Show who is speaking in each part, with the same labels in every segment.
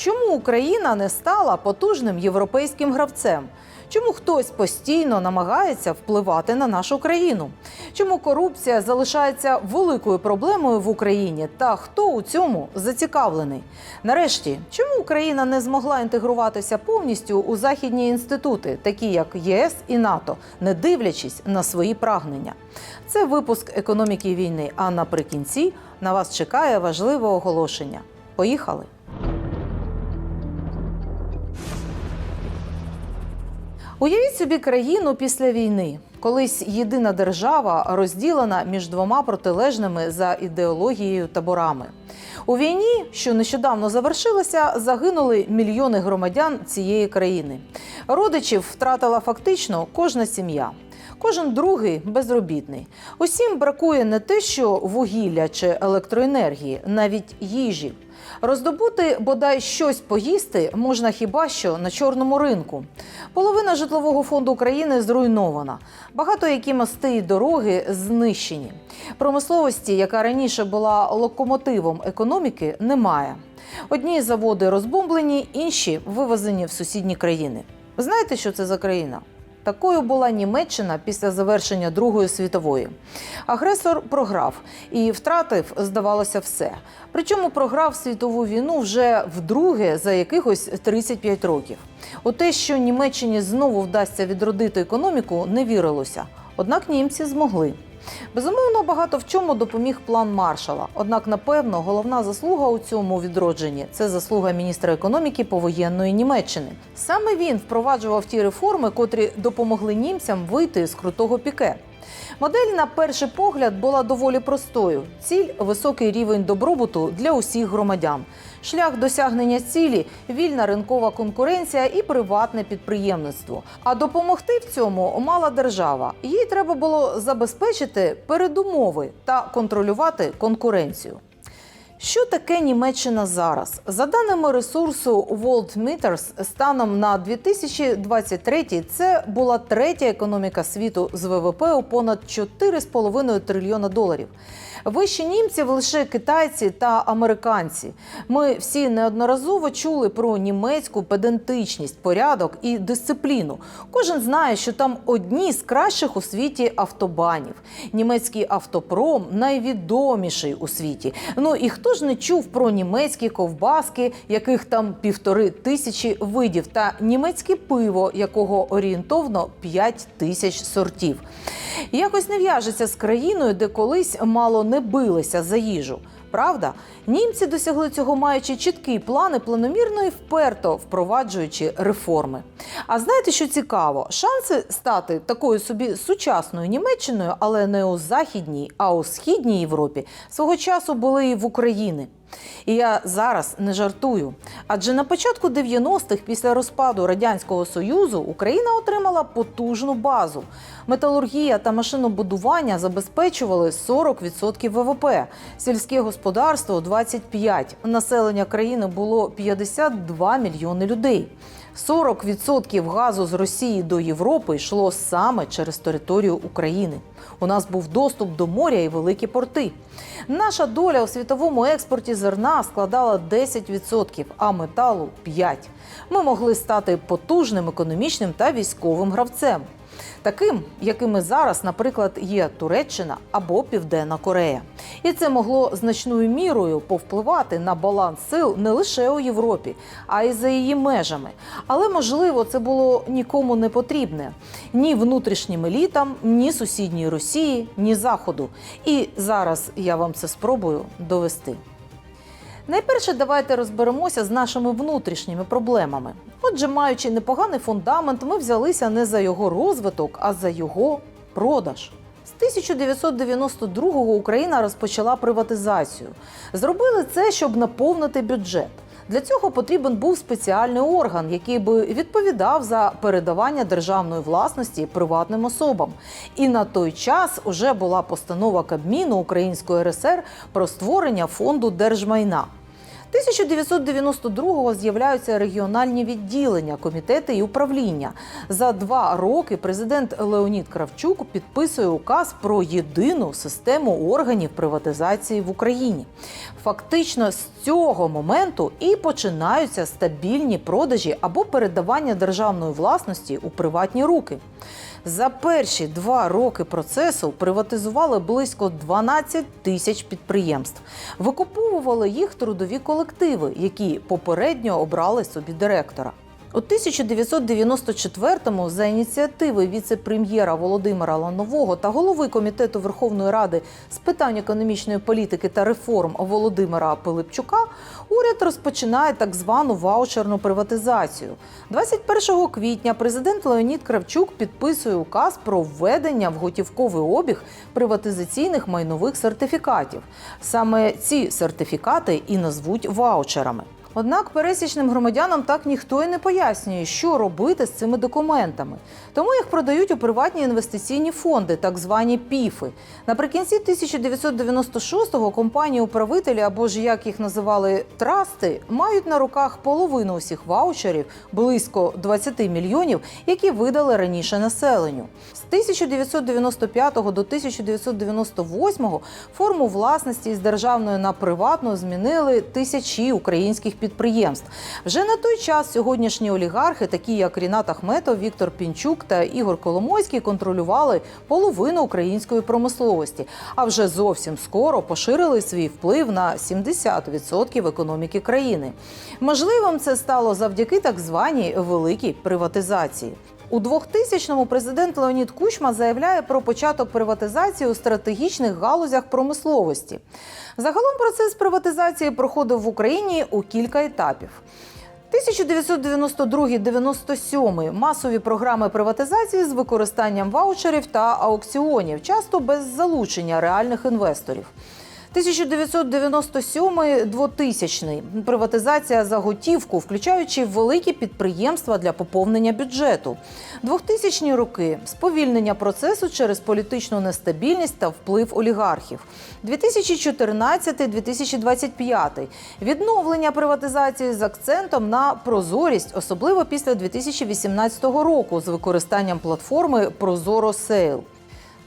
Speaker 1: Чому Україна не стала потужним європейським гравцем? Чому хтось постійно намагається впливати на нашу країну? Чому корупція залишається великою проблемою в Україні? Та хто у цьому зацікавлений? Нарешті, чому Україна не змогла інтегруватися повністю у західні інститути, такі як ЄС і НАТО, не дивлячись на свої прагнення? Це випуск економіки війни. А наприкінці на вас чекає важливе оголошення. Поїхали! Уявіть собі країну після війни. Колись єдина держава розділена між двома протилежними за ідеологією таборами. У війні, що нещодавно завершилася, загинули мільйони громадян цієї країни. Родичів втратила фактично кожна сім'я. Кожен другий безробітний. Усім бракує не те, що вугілля чи електроенергії, навіть їжі. Роздобути бодай щось поїсти можна хіба що на чорному ринку. Половина житлового фонду України зруйнована. Багато які мости і дороги знищені. Промисловості, яка раніше була локомотивом економіки, немає. Одні заводи розбомблені, інші вивезені в сусідні країни. Знаєте, що це за країна? Такою була Німеччина після завершення Другої світової. Агресор програв і втратив, здавалося, все. Причому програв світову війну вже вдруге за якихось 35 років. У те, що Німеччині знову вдасться відродити економіку, не вірилося. Однак німці змогли. Безумовно, багато в чому допоміг план маршала. Однак, напевно, головна заслуга у цьому відродженні це заслуга міністра економіки повоєнної Німеччини. Саме він впроваджував ті реформи, котрі допомогли німцям вийти з крутого піке. Модель на перший погляд була доволі простою: ціль високий рівень добробуту для усіх громадян. Шлях досягнення цілі вільна ринкова конкуренція і приватне підприємництво. А допомогти в цьому мала держава. Їй треба було забезпечити передумови та контролювати конкуренцію. Що таке Німеччина зараз? За даними ресурсу World Meters, станом на 2023 це була третя економіка світу з ВВП у понад 4,5 трильйона доларів. Вищі німців лише китайці та американці. Ми всі неодноразово чули про німецьку педантичність, порядок і дисципліну. Кожен знає, що там одні з кращих у світі автобанів. Німецький автопром найвідоміший у світі. Ну і хто ж не чув про німецькі ковбаски, яких там півтори тисячі видів, та німецьке пиво, якого орієнтовно 5 тисяч сортів. Якось не в'яжеться з країною, де колись мало не билися за їжу. Правда, німці досягли цього, маючи чіткі плани, планомірно і вперто впроваджуючи реформи. А знаєте, що цікаво? Шанси стати такою собі сучасною Німеччиною, але не у західній, а у східній Європі, свого часу були і в Україні. І я зараз не жартую. Адже на початку 90-х, після розпаду радянського союзу, Україна отримала потужну базу. Металургія та машинобудування забезпечували 40% ВВП, сільське господарство 25%. Населення країни було 52 мільйони людей. 40% газу з Росії до Європи йшло саме через територію України. У нас був доступ до моря і великі порти. Наша доля у світовому експорті зерна складала 10%, а металу 5%. Ми могли стати потужним економічним та військовим гравцем. Таким, якими зараз, наприклад, є Туреччина або Південна Корея, і це могло значною мірою повпливати на баланс сил не лише у Європі, а й за її межами. Але можливо, це було нікому не потрібне ні внутрішнім елітам, ні сусідній Росії, ні Заходу. І зараз я вам це спробую довести. Найперше, давайте розберемося з нашими внутрішніми проблемами. Отже, маючи непоганий фундамент, ми взялися не за його розвиток, а за його продаж. З 1992-го Україна розпочала приватизацію. Зробили це, щоб наповнити бюджет. Для цього потрібен був спеціальний орган, який би відповідав за передавання державної власності приватним особам. І на той час уже була постанова Кабміну Української РСР про створення фонду держмайна. 1992-го з'являються регіональні відділення, комітети і управління. За два роки президент Леонід Кравчук підписує указ про єдину систему органів приватизації в Україні. Фактично з цього моменту і починаються стабільні продажі або передавання державної власності у приватні руки. За перші два роки процесу приватизували близько 12 тисяч підприємств. Викуповували їх трудові колективи, які попередньо обрали собі директора. У 1994-му за ініціативи віце-прем'єра Володимира Ланового та голови комітету Верховної Ради з питань економічної політики та реформ Володимира Пилипчука уряд розпочинає так звану ваучерну приватизацію. 21 квітня президент Леонід Кравчук підписує указ про введення в готівковий обіг приватизаційних майнових сертифікатів. Саме ці сертифікати і назвуть ваучерами. Однак пересічним громадянам так ніхто і не пояснює, що робити з цими документами. Тому їх продають у приватні інвестиційні фонди, так звані ПІФи. Наприкінці 1996-го компанії-управителі, або ж як їх називали трасти, мають на руках половину усіх ваучерів, близько 20 мільйонів, які видали раніше населенню. З 1995 до 1998 форму власності із державної на приватну змінили тисячі українських підприємств. Вже на той час сьогоднішні олігархи, такі як Рінат Ахметов, Віктор Пінчук та Ігор Коломойський, контролювали половину української промисловості. А вже зовсім скоро поширили свій вплив на 70% економіки країни. Можливим це стало завдяки так званій великій приватизації. У 2000-му президент Леонід Кучма заявляє про початок приватизації у стратегічних галузях промисловості. Загалом процес приватизації проходив в Україні у кілька етапів. 1992-97 масові програми приватизації з використанням ваучерів та аукціонів, часто без залучення реальних інвесторів. 1997-2000 приватизація за готівку, включаючи великі підприємства для поповнення бюджету. 2000-ні роки сповільнення процесу через політичну нестабільність та вплив олігархів. 2014-2025 відновлення приватизації з акцентом на прозорість, особливо після 2018 року з використанням платформи Прозоро Сейл.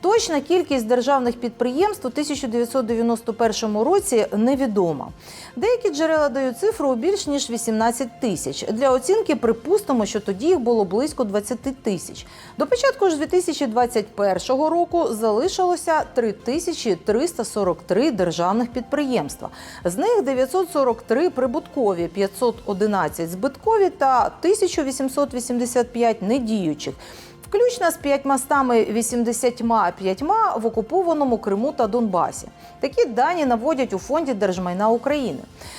Speaker 1: Точна кількість державних підприємств у 1991 році невідома. Деякі джерела дають цифру більш ніж 18 тисяч. Для оцінки припустимо, що тоді їх було близько 20 тисяч. До початку ж 2021 року залишилося 3343 державних підприємства. З них 943 прибуткові, 511 збиткові та 1885 недіючих включно з 585 в окупованому Криму та Донбасі. Такі дані наводять у фонді держмайна України.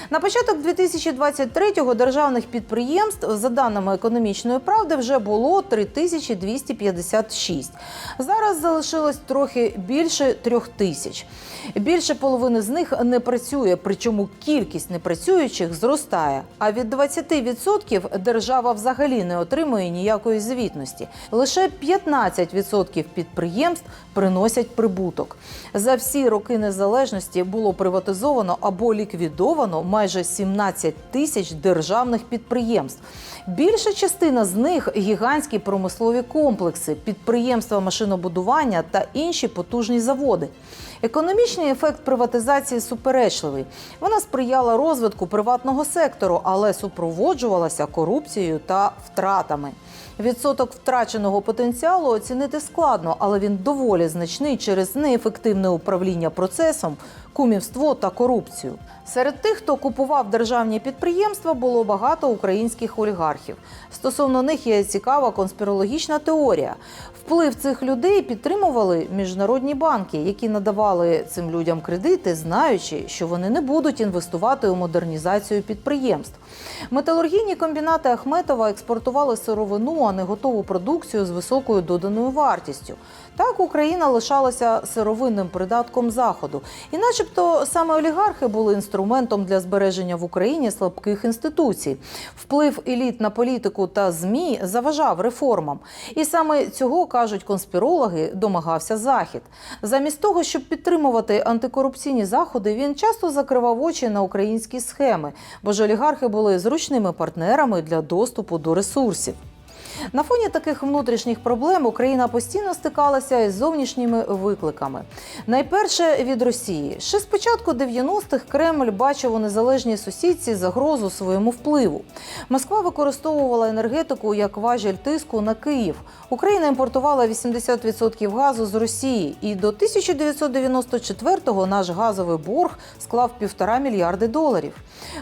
Speaker 1: На початок 2023-го державних підприємств, за даними економічної правди, вже було 3256. Зараз залишилось трохи більше трьох тисяч. Більше половини з них не працює, причому кількість непрацюючих зростає. А від 20% держава взагалі не отримує ніякої звітності. Лише 15% підприємств приносять прибуток. За всі роки незалежності було приватизовано або ліквідовано майже 17 тисяч державних підприємств. Більша частина з них гігантські промислові комплекси, підприємства машинобудування та інші потужні заводи. Економічний ефект приватизації суперечливий. Вона сприяла розвитку приватного сектору, але супроводжувалася корупцією та втратами. Відсоток втраченого потенціалу оцінити складно, але він доволі значний через неефективне управління процесом, кумівство та корупцію. Серед тих, хто купував державні підприємства, було багато українських олігархів. Стосовно них є цікава конспірологічна теорія. Вплив цих людей підтримували міжнародні банки, які надавали цим людям кредити, знаючи, що вони не будуть інвестувати у модернізацію підприємств. Металургійні комбінати Ахметова експортували сировину, а не готову продукцію з високою доданою вартістю. Так Україна лишалася сировинним придатком заходу, і, Начебто саме олігархи були інструментом для збереження в Україні слабких інституцій. Вплив еліт на політику та змі заважав реформам. І саме цього кажуть конспірологи, домагався захід. Замість того, щоб підтримувати антикорупційні заходи, він часто закривав очі на українські схеми, бо ж олігархи були зручними партнерами для доступу до ресурсів. На фоні таких внутрішніх проблем Україна постійно стикалася із зовнішніми викликами. Найперше від Росії. Ще з початку 90-х Кремль бачив у незалежній сусідці загрозу своєму впливу. Москва використовувала енергетику як важіль тиску на Київ. Україна імпортувала 80% газу з Росії, і до 1994-го наш газовий борг склав півтора мільярди доларів.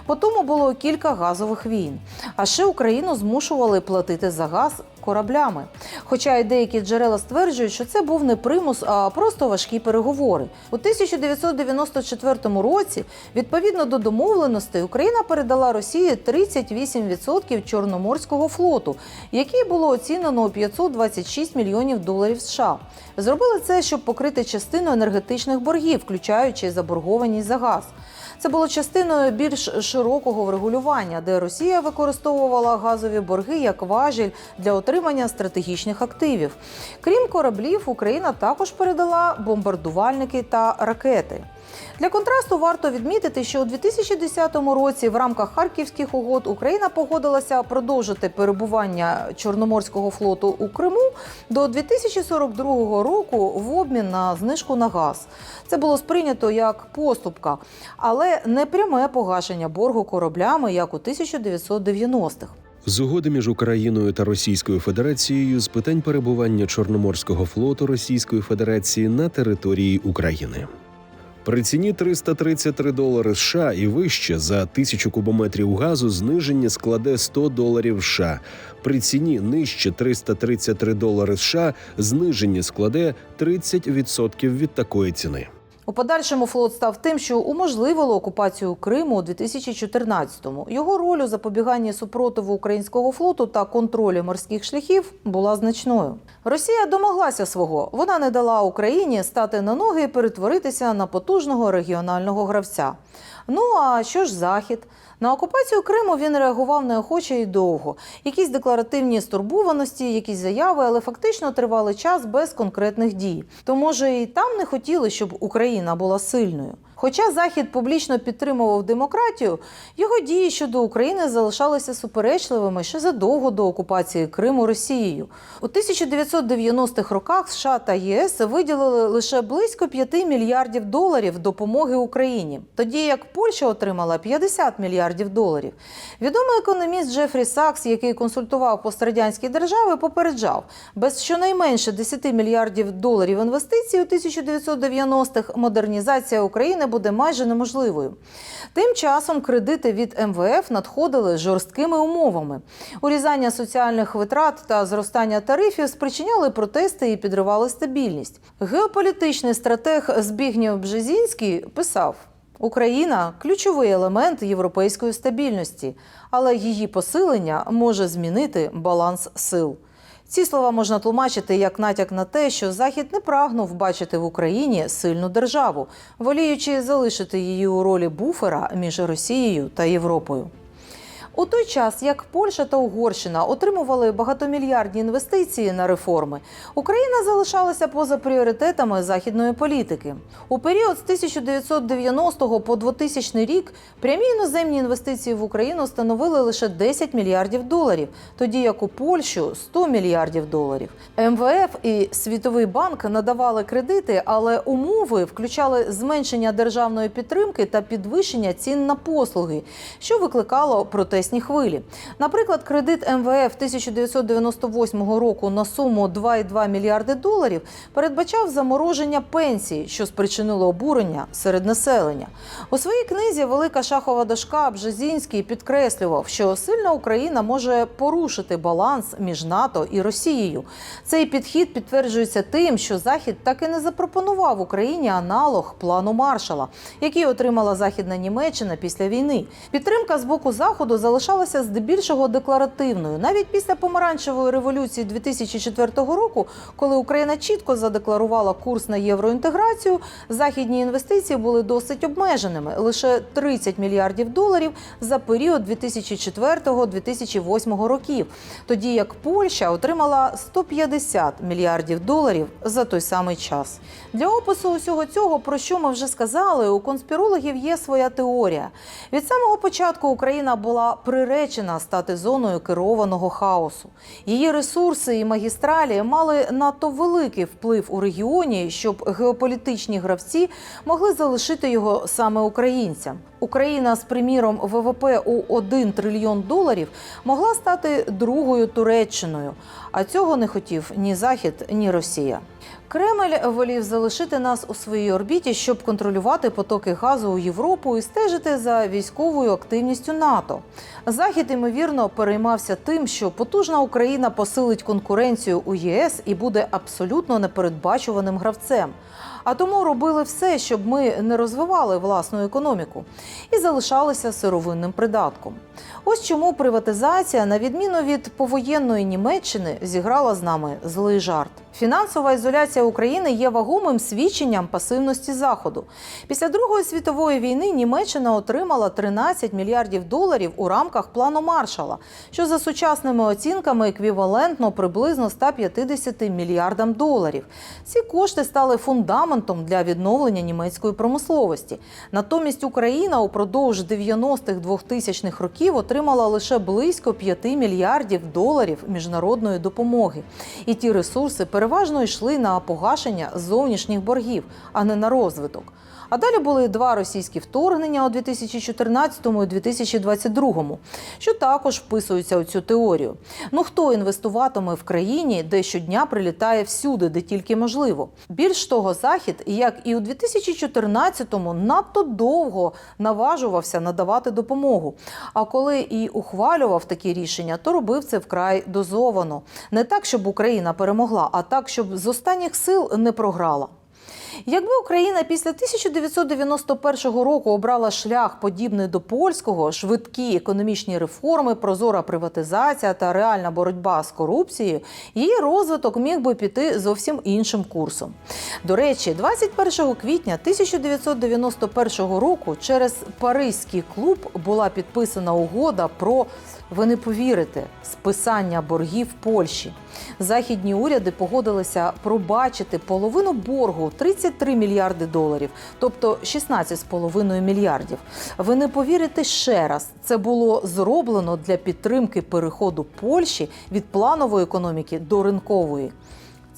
Speaker 1: По тому було кілька газових війн. А ще Україну змушували платити за газ кораблями. Хоча й деякі джерела стверджують, що це був не примус, а просто важкі переговори. У 1994 році, відповідно до домовленостей, Україна передала Росії 38% Чорноморського флоту, який було оцінено у 526 мільйонів доларів США. Зробили це, щоб покрити частину енергетичних боргів, включаючи заборгованість за газ. Це було частиною більш широкого врегулювання, де Росія використовувала газові борги як важіль для отримання стратегічних активів. Крім кораблів, Україна також передала бомбардувальники та ракети. Для контрасту варто відмітити, що у 2010 році в рамках харківських угод Україна погодилася продовжити перебування Чорноморського флоту у Криму до 2042 року в обмін на знижку на газ. Це було сприйнято як поступка, але не пряме погашення боргу кораблями, як у 1990-х.
Speaker 2: З угоди між Україною та Російською Федерацією з питань перебування Чорноморського флоту Російської Федерації на території України. При ціні 333 долари США і вище за тисячу кубометрів газу зниження складе 100 доларів США. При ціні нижче 333 долари США зниження складе 30% від такої ціни.
Speaker 1: У подальшому флот став тим, що уможливило окупацію Криму у 2014-му. Його роль у запобіганні супротиву українського флоту та контролю морських шляхів була значною. Росія домоглася свого. Вона не дала Україні стати на ноги і перетворитися на потужного регіонального гравця. Ну а що ж захід? На окупацію Криму він реагував неохоче і довго. Якісь декларативні стурбованості, якісь заяви, але фактично тривалий час без конкретних дій. То може і там не хотіли, щоб Україна була сильною. Хоча Захід публічно підтримував демократію, його дії щодо України залишалися суперечливими ще задовго до окупації Криму Росією. У 1990-х роках США та ЄС виділили лише близько 5 мільярдів доларів допомоги Україні, тоді як Польща отримала 50 мільярдів доларів. Відомий економіст Джефрі Сакс, який консультував пострадянські держави, попереджав, без щонайменше 10 мільярдів доларів інвестицій у 1990-х модернізація України буде майже неможливою. Тим часом кредити від МВФ надходили жорсткими умовами. Урізання соціальних витрат та зростання тарифів спричиняли протести і підривали стабільність. Геополітичний стратег Збігнєв Бжезінський писав. Україна ключовий елемент європейської стабільності, але її посилення може змінити баланс сил. Ці слова можна тлумачити як натяк на те, що Захід не прагнув бачити в Україні сильну державу, воліючи залишити її у ролі буфера між Росією та Європою. У той час, як Польща та Угорщина отримували багатомільярдні інвестиції на реформи, Україна залишалася поза пріоритетами західної політики. У період з 1990 по 2000 рік прямі іноземні інвестиції в Україну становили лише 10 мільярдів доларів, тоді як у Польщу 100 мільярдів доларів. МВФ і Світовий банк надавали кредити, але умови включали зменшення державної підтримки та підвищення цін на послуги, що викликало протестні хвилі. Наприклад, кредит МВФ 1998 року на суму 2,2 мільярди доларів передбачав замороження пенсій, що спричинило обурення серед населення. У своїй книзі Велика шахова дошка Бжезінський підкреслював, що сильна Україна може порушити баланс між НАТО і Росією. Цей підхід підтверджується тим, що Захід так і не запропонував Україні аналог плану Маршала, який отримала Західна Німеччина після війни. Підтримка з боку Заходу залишалася здебільшого декларативною. Навіть після помаранчевої революції 2004 року, коли Україна чітко задекларувала курс на євроінтеграцію, західні інвестиції були досить обмеженими лише 30 мільярдів доларів за період 2004-2008 років, тоді як Польща отримала 150 мільярдів доларів за той самий час. Для опису усього цього, про що ми вже сказали, у конспірологів є своя теорія. Від самого початку Україна була приречена стати зоною керованого хаосу. Її ресурси і магістралі мали надто великий вплив у регіоні, щоб геополітичні гравці могли залишити його саме українцям. Україна з приміром ВВП у 1 трильйон доларів могла стати другою Туреччиною, а цього не хотів ні Захід, ні Росія. Кремль волів залишити нас у своїй орбіті, щоб контролювати потоки газу у Європу і стежити за військовою активністю НАТО. Захід ймовірно переймався тим, що потужна Україна посилить конкуренцію у ЄС і буде абсолютно непередбачуваним гравцем. А тому робили все, щоб ми не розвивали власну економіку і залишалися сировинним придатком. Ось чому приватизація, на відміну від повоєнної Німеччини, зіграла з нами злий жарт. Фінансова ізоляція України є вагомим свідченням пасивності Заходу. Після Другої світової війни Німеччина отримала 13 мільярдів доларів у рамках плану Маршала, що за сучасними оцінками еквівалентно приблизно 150 мільярдам доларів. Ці кошти стали фундаментом для відновлення німецької промисловості. Натомість Україна упродовж 90-х 2000-х років отримала лише близько 5 мільярдів доларів міжнародної допомоги. І ті ресурси переважно йшли на погашення зовнішніх боргів, а не на розвиток. А далі були два російські вторгнення у 2014 і 2022, що також вписуються у цю теорію. Ну хто інвестуватиме в країні, де щодня прилітає всюди, де тільки можливо? Більш того, захід, як і у 2014-му, надто довго наважувався надавати допомогу. А коли і ухвалював такі рішення, то робив це вкрай дозовано. Не так, щоб Україна перемогла, а так, щоб з останніх сил не програла. Якби Україна після 1991 року обрала шлях подібний до польського, швидкі економічні реформи, прозора приватизація та реальна боротьба з корупцією, її розвиток міг би піти зовсім іншим курсом. До речі, 21 квітня 1991 року через Паризький клуб була підписана угода про ви не повірите списання боргів Польщі. Західні уряди погодилися пробачити половину боргу 33 мільярди доларів, тобто 16,5 мільярдів. Ви не повірите ще раз, це було зроблено для підтримки переходу Польщі від планової економіки до ринкової.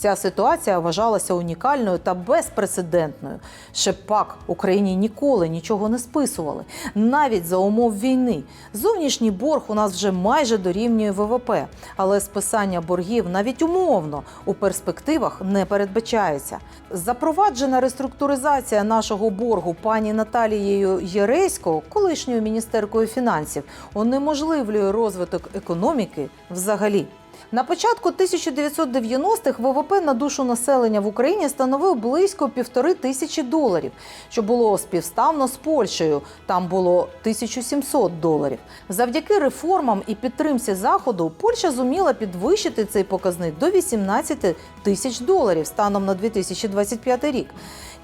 Speaker 1: Ця ситуація вважалася унікальною та безпрецедентною. Ще пак Україні ніколи нічого не списували, навіть за умов війни. Зовнішній борг у нас вже майже дорівнює ВВП, але списання боргів навіть умовно у перспективах не передбачається. Запроваджена реструктуризація нашого боргу пані Наталією Єресько, колишньою міністеркою фінансів, унеможливлює розвиток економіки взагалі. На початку 1990-х ВВП на душу населення в Україні становив близько півтори тисячі доларів, що було співставно з Польщею. Там було 1700 доларів. Завдяки реформам і підтримці заходу Польща зуміла підвищити цей показник до 18 тисяч доларів станом на 2025 рік.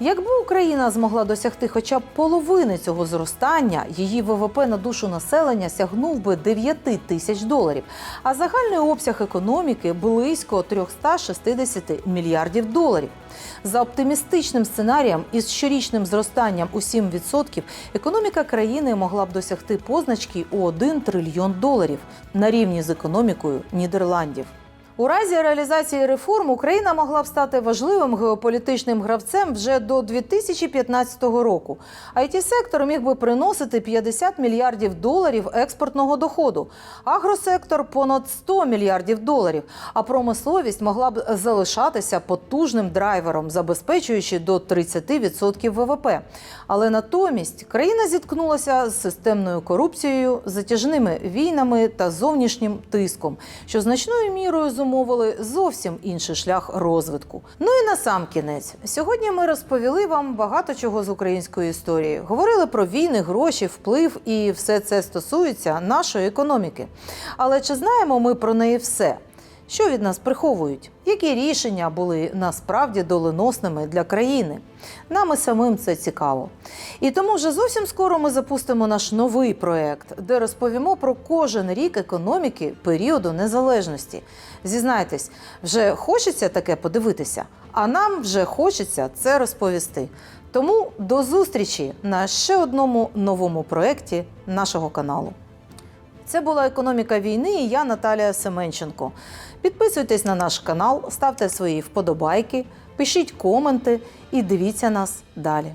Speaker 1: Якби Україна змогла досягти хоча б половини цього зростання, її ВВП на душу населення сягнув би 9 тисяч доларів, а загальний обсяг економіки близько 360 мільярдів доларів. За оптимістичним сценарієм із щорічним зростанням у 7% економіка країни могла б досягти позначки у 1 трильйон доларів на рівні з економікою Нідерландів. У разі реалізації реформ Україна могла б стати важливим геополітичним гравцем вже до 2015 року. it сектор міг би приносити 50 мільярдів доларів експортного доходу, агросектор понад 100 мільярдів доларів. А промисловість могла б залишатися потужним драйвером, забезпечуючи до 30% ВВП. Але натомість країна зіткнулася з системною корупцією, затяжними війнами та зовнішнім тиском, що значною мірою зумовлювали мовили, зовсім інший шлях розвитку. Ну і на сам кінець. Сьогодні ми розповіли вам багато чого з української історії. Говорили про війни, гроші, вплив, і все це стосується нашої економіки. Але чи знаємо ми про неї все? Що від нас приховують? Які рішення були насправді доленосними для країни? Нам і самим це цікаво. І тому вже зовсім скоро ми запустимо наш новий проект, де розповімо про кожен рік економіки періоду незалежності. Зізнайтесь, вже хочеться таке подивитися, а нам вже хочеться це розповісти. Тому до зустрічі на ще одному новому проєкті нашого каналу. Це була економіка війни. І я Наталія Семенченко. Підписуйтесь на наш канал, ставте свої вподобайки, пишіть коменти і дивіться нас далі.